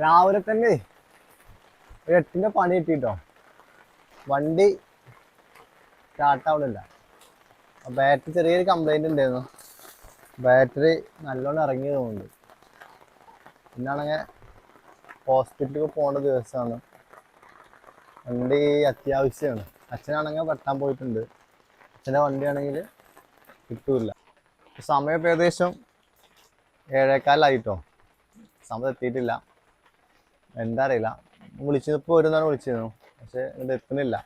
രാവിലെ തന്നെ ഒരു എട്ടിന്റെ പണി കിട്ടിട്ടോ. വണ്ടി സ്റ്റാർട്ട് ആവണില്ല. ബാറ്ററി ചെറിയൊരു കംപ്ലൈന്റ് ഉണ്ടായിരുന്നു. ബാറ്ററി നല്ലോണം ഇറങ്ങി തോന്നുന്നുണ്ട്. പിന്നാണെങ്കിൽ ഹോസ്പിറ്റലിൽ പോകേണ്ട ദിവസമാണ്. വണ്ടി അത്യാവശ്യമാണ്. അച്ഛനാണെങ്കിൽ വെട്ടാൻ പോയിട്ടുണ്ട്. അച്ഛന്റെ വണ്ടിയാണെങ്കിൽ കിട്ടൂല സമയം ഏകദേശം ഏഴേക്കാലായിട്ടോ സമയം എത്തിയിട്ടില്ല. എന്താ അറിയില്ല വിളിച്ചപ്പോൾ ഒരു നേരം വിളിച്ചിരുന്നു. പക്ഷെ ഇവിടെ എത്തുന്നില്ല.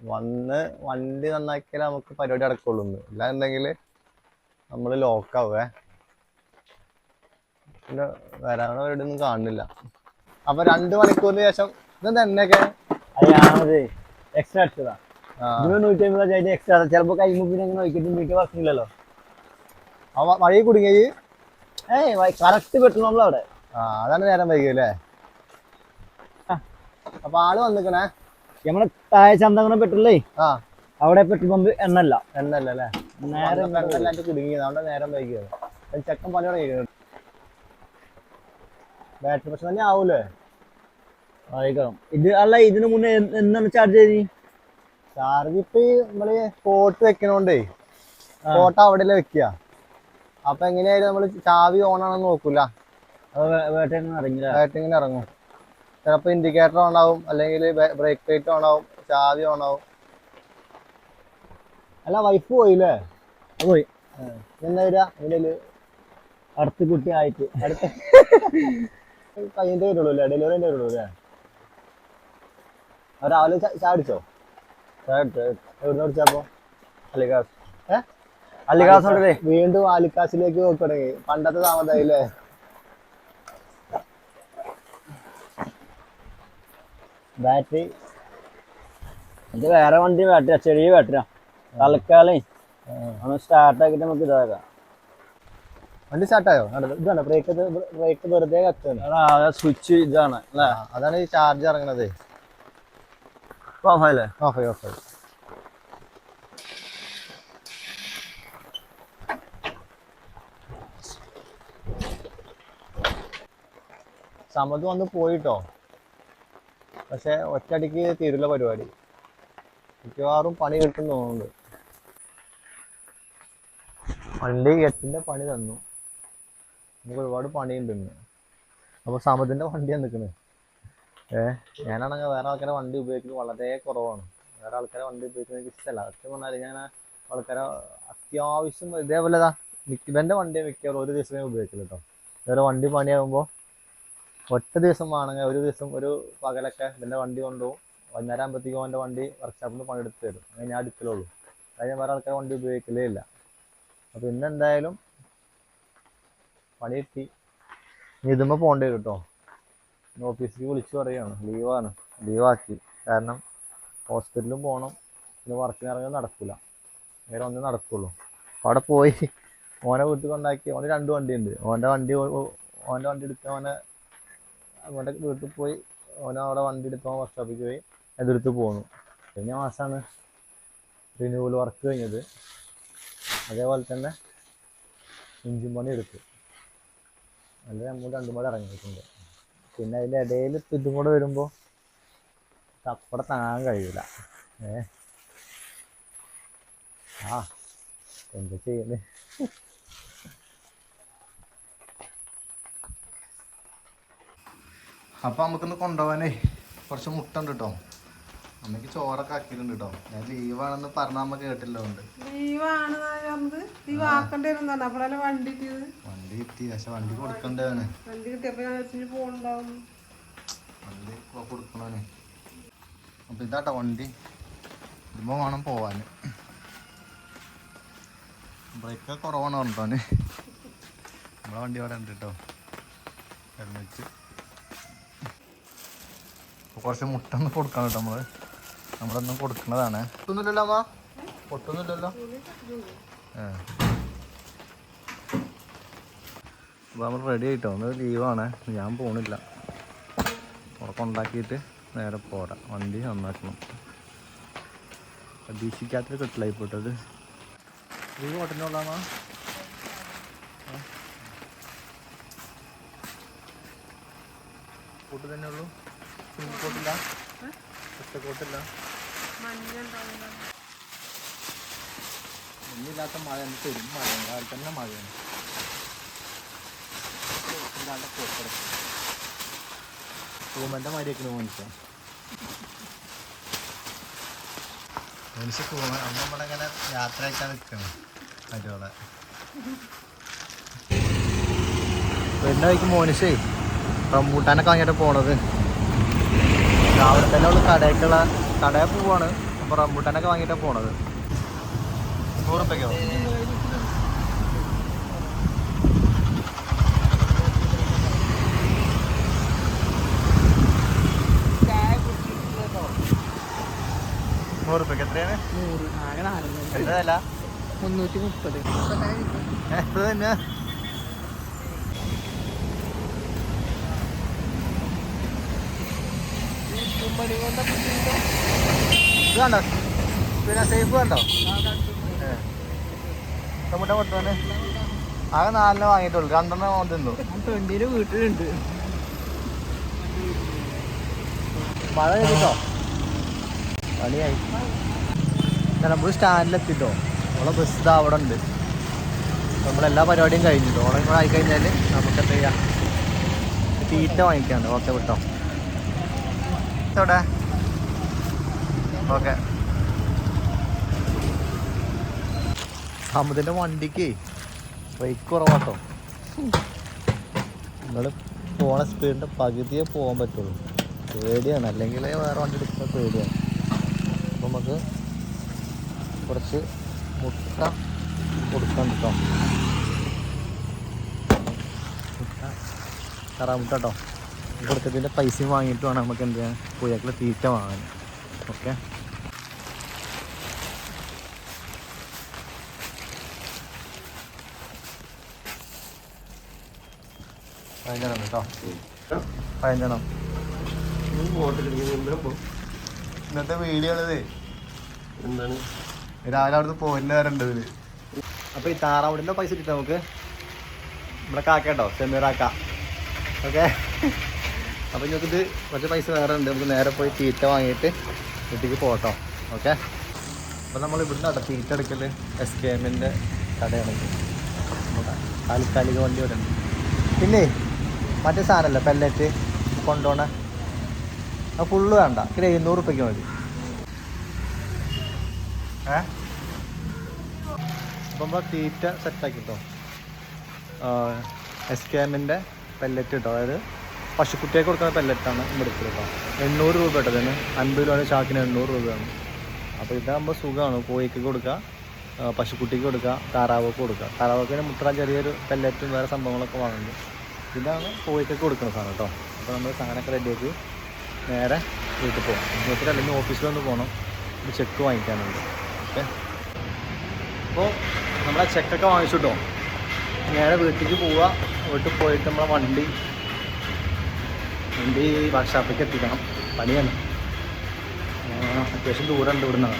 വന്ന് വണ്ടി നന്നാക്കിയാലേ നമുക്ക് പരിപാടി അടക്കുള്ളൂ എന്ന് ഇല്ലാന്നുണ്ടെങ്കിൽ നമ്മൾ ലോക്കാവേ. പിന്നെ വരാനുള്ള പരിപാടി ഒന്നും കാണുന്നില്ല. അപ്പൊ രണ്ട് മണിക്കൂറിന് ശേഷം ഇതെന്താ എന്നൊക്കെ എക്സ്ട്രാ അടിച്ചതാ. നൂറ്റി അമ്പത് എക്സ്ട്രാ ചിലപ്പോ നോക്കിയിട്ട് വീട്ടിൽ വർക്കില്ലല്ലോ ഏയ് കറക്റ്റ് പെട്ടു നമ്മളവിടെ. ആ അതാണ് നേരം വൈകി അല്ലേ? അപ്പൊ ആൾ വന്നിക്കണേ. നമ്മളെ താഴെ ചന്തകുളം പെട്രോളേ ആ. അവിടെ പെട്രോൾ പമ്പ് എണ്ണല്ല. എണ്ണല്ല അല്ലേ? നേരം എണ്ണല്ലാണ്ട് കുടുങ്ങിയത് അവിടെ നേരം വൈകിയത് ചെക്കൻ പണി തുടങ്ങി. ബാറ്ററി പ്രശ്നം തന്നെ ആവൂലേ? ആയിക്കണം. ഇത് അല്ല ഇതിന് മുന്നേ എന്താണ് ചാർജ് ചെയ്ത് ചാർജ് ഇപ്പൊ നമ്മൾ ഫോട്ട് വെക്കണോണ്ടേ ഫോട്ടോ അവിടെ വെക്കുക അപ്പൊ എങ്ങനെയായാലും നമ്മൾ ചാവി ഓൺ ആണെന്ന് നോക്കൂല. ബാറ്റിങ്ങിന് ഇറങ്ങും. ചിലപ്പോ ഇൻഡിക്കേറ്റർ ഓൺ ആവും അല്ലെങ്കിൽ ബ്രേക്ക് ലൈറ്റ് ഓൺ ആവും ചാവി ഓൺ ആവും. അല്ല വൈഫ് പോയില്ലേ? പോയി. എന്താ വരിക? ഇതിൽ അടുത്ത് കുട്ടി ആയിട്ട്. അടുത്ത കഴിഞ്ഞിട്ടേ വരുള്ളൂ അല്ലേ? ഡെലിവറി വരുള്ളൂ അല്ലേ? രാവിലെ ചാടിച്ചോ എവിടുന്ന് അടിച്ചപ്പോ അലികാസ് ഏ? അലികാസ് വീണ്ടും ആലിക്കാസിലേക്ക് നോക്കണെങ്കിൽ പണ്ടത്തെ താമസായില്ലേ ബാറ്ററി ഇത് വേറെ വണ്ടി ബാറ്ററി ചെറിയ ബാറ്ററിയാ തൽക്കാലം ഒന്ന് സ്റ്റാർട്ട് ആക്കിയിട്ട് നമുക്ക് ഇതാക്കാം. വണ്ടി സ്റ്റാർട്ടായോ ഇതാണ്. ബ്രേക്ക് ബ്രേക്ക് വെറുതെ സ്വിച്ച് ഇതാണ് അല്ലേ? അതാണ് ഈ ചാർജ് ഇറങ്ങണത്. ഓഫായില്ലേ സമത് വന്ന് പോയിട്ടോ? പക്ഷെ ഒറ്റയടിക്ക് തീരില്ല പരിപാടി. മിക്കവാറും പണി കിട്ടും തോന്നുന്നുണ്ട്. വണ്ടി എട്ടിന്റെ പണി തന്നു. നമുക്ക് ഒരുപാട് പണിയുണ്ട് ഇന്ന്. അപ്പൊ സമതിന്റെ വണ്ടിയാണ് നിൽക്കുന്നത് ഏഹ് ഞാനാണെങ്കിൽ വേറെ ആൾക്കാരെ വണ്ടി ഉപയോഗിക്കുന്നത് വളരെ കുറവാണ്. വേറെ ആൾക്കാരെ വണ്ടി ഉപയോഗിക്കുന്നത് എനിക്ക് ഇഷ്ടമല്ല. സത്യം പറഞ്ഞാൽ ഞാൻ ആൾക്കാരെ അത്യാവശ്യം ഇതേപോലെ ഇവന്റെ വണ്ടിയെ മിക്കവാറും ഒരു ദിവസമേ ഉപയോഗിക്കില്ല കേട്ടോ വേറെ വണ്ടി പണിയാകുമ്പോൾ ഒറ്റ ദിവസം വേണമെങ്കിൽ ഒരു ദിവസം ഒരു പകലൊക്കെ ഇവന്റെ വണ്ടി കൊണ്ടുപോകും. വൈകുന്നേരം ആകുമ്പോഴത്തേക്കും അവന്റെ വണ്ടി വർക്ക്ഷോപ്പിൽ നിന്ന് പണിയെടുത്ത് തരും. അങ്ങനെ ഞാൻ എടുക്കലുള്ളൂ അതായത് ഞാൻ വേറെ ആൾക്കാർ വണ്ടി ഉപയോഗിക്കലേ ഇല്ല. അപ്പോൾ ഇന്ന് എന്തായാലും പണി കിട്ടി. ഇനി ഇതുമ്പോൾ പോകേണ്ടി വരും കേട്ടോ ഓഫീസിലേക്ക് വിളിച്ചു പറയുകയാണ് ലീവാണ് ലീവാക്കി കാരണം ഹോസ്പിറ്റലിലും പോകണം. പിന്നെ വർക്കിന് ഇറങ്ങി നടക്കില്ല വേറെ ഒന്നും നടക്കുള്ളൂ. അപ്പോൾ അവിടെ പോയി. ഓനെ വീട്ടിൽ കൊണ്ടാക്കി. ഓന് രണ്ട് വണ്ടിയുണ്ട്. ഓന്റെ വണ്ടി ഓന്റെ വണ്ടി എടുത്ത് ഓനെ അവന്റെ വീട്ടിൽ പോയി ഓന അവിടെ വണ്ടി എടുത്തോ വർക്ക്ഷോപ്പിൽ പോയി എതിർത്ത് പോന്നു. കഴിഞ്ഞ മാസമാണ് റിന്യൂവൽ വർക്ക് കഴിഞ്ഞത്. അതേപോലെ തന്നെ ഇഞ്ചും പണി എടുത്തു. നല്ല നമ്മൾ രണ്ടും കൂടെ ഇറങ്ങിയിട്ടുണ്ട് പിന്നെ അതിന്റെ ഇടയിൽ ഇതും കൂടെ വരുമ്പോൾ തപ്പടെ താങ്ങാൻ കഴിയില്ല ഏ? ആ എന്താ ചെയ്യുന്നത് അപ്പൊ നമുക്കൊന്ന് കൊണ്ടുപോകാനേ കുറച്ച് മുട്ട ഉണ്ട് കേട്ടോ അമ്മയ്ക്ക് ചോറൊക്കെ ആക്കിയിട്ടുണ്ട് കേട്ടോ ഞാൻ ലീവാണെന്ന് പറഞ്ഞ അമ്മ കേട്ടില്ല ഉണ്ട് വണ്ടി കിട്ടി. പക്ഷെ വണ്ടി കൊടുക്കണ്ടാണ് വണ്ടി കൊടുക്കണോനെ അപ്പൊ ഇതാട്ടോ വണ്ടി. ഇതുമ്പോ വേണം പോവാന്. ബ്രേക്ക് കുറവാണ് പറഞ്ഞോന് നമ്മളെ വണ്ടി അവിടെ ഉണ്ട് കേട്ടോ ഹെൽമെറ്റ് കുറച്ച് മുട്ട ഒന്ന് കൊടുക്കണം കേട്ടോ നമ്മൾ. നമ്മളൊന്നും കൊടുക്കണതാണ് പൊട്ടൊന്നുമില്ലല്ലോ അമ്മ. പൊട്ടൊന്നുമില്ലല്ലോ അപ്പോൾ നമ്മൾ റെഡി ആയിട്ടോ? ഒന്ന് ലീവാണ് ഞാൻ പോണില്ല. ഉറക്കം ഉണ്ടാക്കിയിട്ട് നേരെ പോരാ. വണ്ടി നന്നാക്കണം. പ്രതീക്ഷിക്കാത്തൊരു കെട്ടിലായി പോട്ടത് ലീവ് ഓട്ടനുള്ളതാണോ കൂട്ട് തന്നെ ഉള്ളൂ കോട്ടില്ല ഒറ്റക്കോട്ടില്ല ഒന്നില്ലാത്ത മഴ തരും മഴ കാലത്ത് തന്നെ മഴയാണ്. കൂമന്റെ മരിയൊക്കെ മനുഷ്യ മനുഷ്യ കൂമ അമ്മ നമ്മളിങ്ങനെ യാത്ര അയക്കാൻ നിൽക്കണം അടിയോളെ വരുന്ന വഴിക്ക് മോനിഷേ റംബൂട്ടാനൊക്കെ വാങ്ങിയിട്ട് പോണത്. രാവിലെ തന്നെ ഉള്ള കടയ്ക്കുള്ള കടയിൽ പോവാണ്. അപ്പോൾ റംബൂട്ടാനൊക്കെ വാങ്ങിയിട്ടാണ് പോണത്. നൂറുപ്യക്കോ? നൂറുപ്യക്ക് എത്രയാണ്? നൂറ്. ആകെ എന്താ വില? മുന്നൂറ്റി മുപ്പത്. ഏ, ഇത് കണ്ടോ? പിന്നെ സേഫ് കണ്ടോ? ടൊമാറ്റോ കൊടുത്തോന്നെ ആകെ നാലിനെ വാങ്ങിയിട്ടുള്ളു. രണ്ടെണ്ണം ഓൻ തിന്നു. വീട്ടിലുണ്ട്. മഴ പെയ്തിട്ടോ? പണിയായി. നിലമ്പൂർ സ്റ്റാൻഡിലെത്തിട്ടോ. നമ്മളെ ബസ് ഇതാ അവിടെ ഉണ്ട് നമ്മളെല്ലാ പരിപാടിയും കഴിഞ്ഞിട്ടോ. ഓളെ കൂടെ ആയിക്കഴിഞ്ഞാൽ നമുക്ക് എന്ത് ചെയ്യാം തീറ്റ വാങ്ങിക്കാണ്ട്. ഓക്കെ വിട്ടോ? എവിടെ ഓക്കെ. സമുദ്രന്റെ വണ്ടിക്ക് ബ്രേക്ക് കുറവാട്ടോ. നിങ്ങൾ പോണ സ്പീഡിന്റെ പകുതിയെ പോകാൻ പറ്റുള്ളൂ. പേടിയാണ്. അല്ലെങ്കിൽ വേറെ വണ്ടി എടുക്കുന്ന പേടിയാണ്. അപ്പോൾ നമുക്ക് കുറച്ച് മുട്ട കൊടുക്കാൻ കേട്ടോ മുട്ട കറാമുട്ട കൊടുത്തതിന്റെ പൈസയും വാങ്ങിയിട്ട് വേണം നമുക്ക് എന്ത് ചെയ്യാൻ? പുഴക്കിൽ തീറ്റ വാങ്ങാൻ. ഓക്കെ? പതിനെണ്ണം കേട്ടോ. പതിനെണ്ണം ഇന്നത്തെ വീഡിയോ ഉള്ളത് എന്താണ്? രാവിലെ അവിടുന്ന് പോയിന്റ് വരണ്ട് ഇതിൽ. അപ്പൊ ഈ താറാവിടുന്ന പൈസ കിട്ടും നമുക്ക് നമ്മുടെ കാക്കട്ടോ ചെമ്മീറാക്ക ഓക്കെ? അപ്പൊ ഞങ്ങൾക്ക് ഇത് കുറച്ച് പൈസ വേറെ ഉണ്ട്. നമുക്ക് നേരെ പോയി തീറ്റ വാങ്ങിയിട്ട് വീട്ടിലേക്ക് പോകട്ടോ. ഓക്കെ? അപ്പോൾ നമ്മൾ ഇവിടുന്ന് അവിടെ തീറ്റ എടുക്കൽ എസ് കെ എമ്മിന്റെ കടയാണെങ്കിൽ ഇത്. വണ്ടി ഇവിടെ പിന്നെ മറ്റേ സാധനമല്ല പെല്ലറ്റ് കൊണ്ടുപോണ അത് ഫുള്ള് വേണ്ട. ഒരു എഴുന്നൂറ് റുപ്യക്ക് മതി. ഏ? അപ്പം തീറ്റ സെറ്റാക്കിട്ടോ എസ് കെ എമ്മിന്റെ പെല്ലറ്റ് കിട്ടോ അതായത് പശുക്കുട്ടിയൊക്കെ കൊടുക്കുന്ന പെല്ലറ്റാണ് കേട്ടോ എണ്ണൂറ് രൂപ കേട്ടോ ഇതിന്. അൻപത് രൂപ ചാക്കിന് എണ്ണൂറ് രൂപയാണ്. അപ്പോൾ ഇതാകുമ്പോൾ സുഖമാണ്. കോഴിക്ക് കൊടുക്കുക പശുക്കുട്ടിക്ക് കൊടുക്കുക താറാവൊക്കെ കൊടുക്കുക താറാവൊക്കെ മുട്ട ചെറിയൊരു പെല്ലറ്റും വേറെ സംഭവങ്ങളൊക്കെ വാങ്ങുന്നുണ്ട്. ഇതാണ് കോഴിക്കൊക്കെ കൊടുക്കുന്ന സാധനം കേട്ടോ അപ്പോൾ നമ്മൾ സാധനമൊക്കെ റെഡിയാക്കി നേരെ വീട്ടിൽ പോകും വീട്ടിൽ അല്ലെങ്കിൽ ഓഫീസിലൊന്ന് പോകണം ഒരു ചെക്ക് വാങ്ങിക്കാനുണ്ട്. ഓക്കെ? അപ്പോൾ നമ്മളെ ചെക്കൊക്കെ വാങ്ങിച്ചിട്ടോ നേരെ വീട്ടിലേക്ക് പോവുക വീട്ടിൽ പോയിട്ട് നമ്മളെ വണ്ടി വണ്ടി വർക്ക്ഷോപ്പിലേക്ക് എത്തിക്കണം. പണിയാണ്. അത്യാവശ്യം ദൂരമുണ്ട് ഇവിടുന്ന്.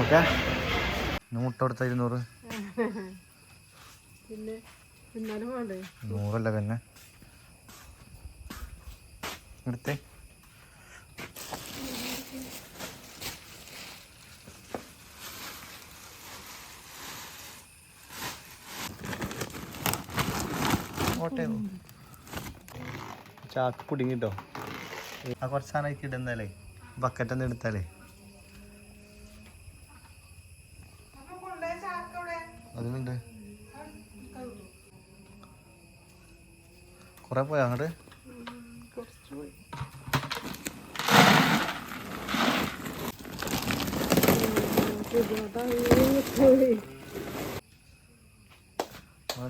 ഓക്കെ. മുട്ട കൊടുത്ത ഇരുന്നൂറ്. നൂറല്ല പിന്നെ. എടുത്തേ. ഓട്ടെ ചാക്ക് കുടുങ്ങിട്ടോ ആ കുറച്ച് സാധനം ഇടുന്നാലേ ബക്കറ്റ് ഒന്ന് എടുത്താലേ അതിലുണ്ട് കുറെ പോയോ അങ്ങോട്ട് പോയി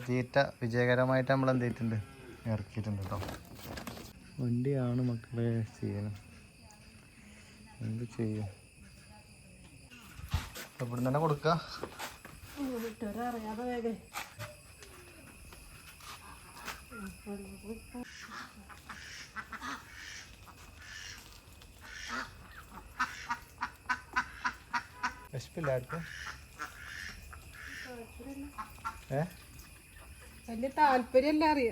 തീറ്റ വിജയകരമായിട്ട് നമ്മൾ എന്ത് ചെയ്തിട്ടുണ്ട്? ഇറക്കിയിട്ടുണ്ട് കേട്ടോ വണ്ടിയാണ് മക്കളെ ചെയ്യണം എന്ത് ചെയ്യും? ഇവിടുന്ന് തന്നെ കൊടുക്കുക വിട്ടവരറിയാതെ വേഗം വിശപ്പില്ല ആർക്കും. ഏ? വലിയ താല്പര്യമല്ല അറിയ.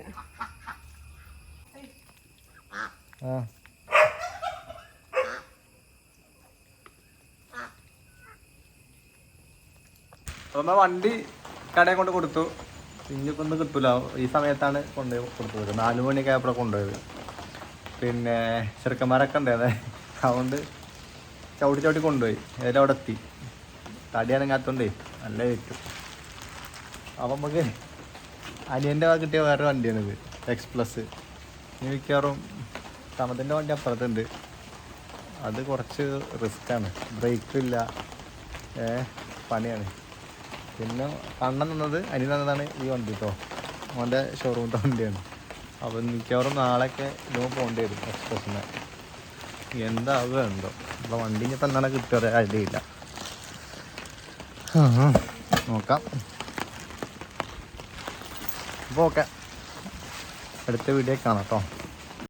വണ്ടി കടയിൽ കൊണ്ട് കൊടുത്തു. ഇനിയിപ്പോൾ ഒന്നും കിട്ടൂല. ഈ സമയത്താണ് കൊണ്ടുപോയി കൊടുത്തത്. നാല് മണിയൊക്കെ ആയപ്പോഴാണ് കൊണ്ടുപോയത്. പിന്നെ ചെറുക്കന്മാരൊക്കെ ഉണ്ടായത് അതുകൊണ്ട് ചവിട്ടി ചവിട്ടി കൊണ്ടുപോയി. ഏതായാലും അവിടെ എത്തി. തടി അനങ്ങാത്തോണ്ടേ നല്ല വിറ്റു അപ്പം നമുക്ക് അനിയന്റെ കിട്ടിയ വേറെ വണ്ടിയാണിത് എക്സ് പ്ലസ് ഇനി മിക്കവാറും സമത്തിന്റെ വണ്ടി അപ്പുറത്തുണ്ട്. അത് കുറച്ച് റിസ്ക്കാണ് ബ്രേക്കും ഇല്ല. ഏ പണിയാണ്. പിന്നെ കണ്ണൻ തന്നത് അനി തന്നതാണ് ഈ വണ്ടി കേട്ടോ അവന്റെ ഷോറൂമിന്റെ വണ്ടിയാണ്. അപ്പം മിക്കവാറും നാളെയൊക്കെ ഇതുമ്പോൾ പോകേണ്ടി വരും എക്സ്പ്രസ്സിന് എന്താവുക എന്തോ അപ്പോൾ വണ്ടി? ഇനി എന്താണ് കിട്ടുക ആ, നോക്കാം. അപ്പോൾ ഓക്കെ. അടുത്ത വീഡിയോ കാണാം കേട്ടോ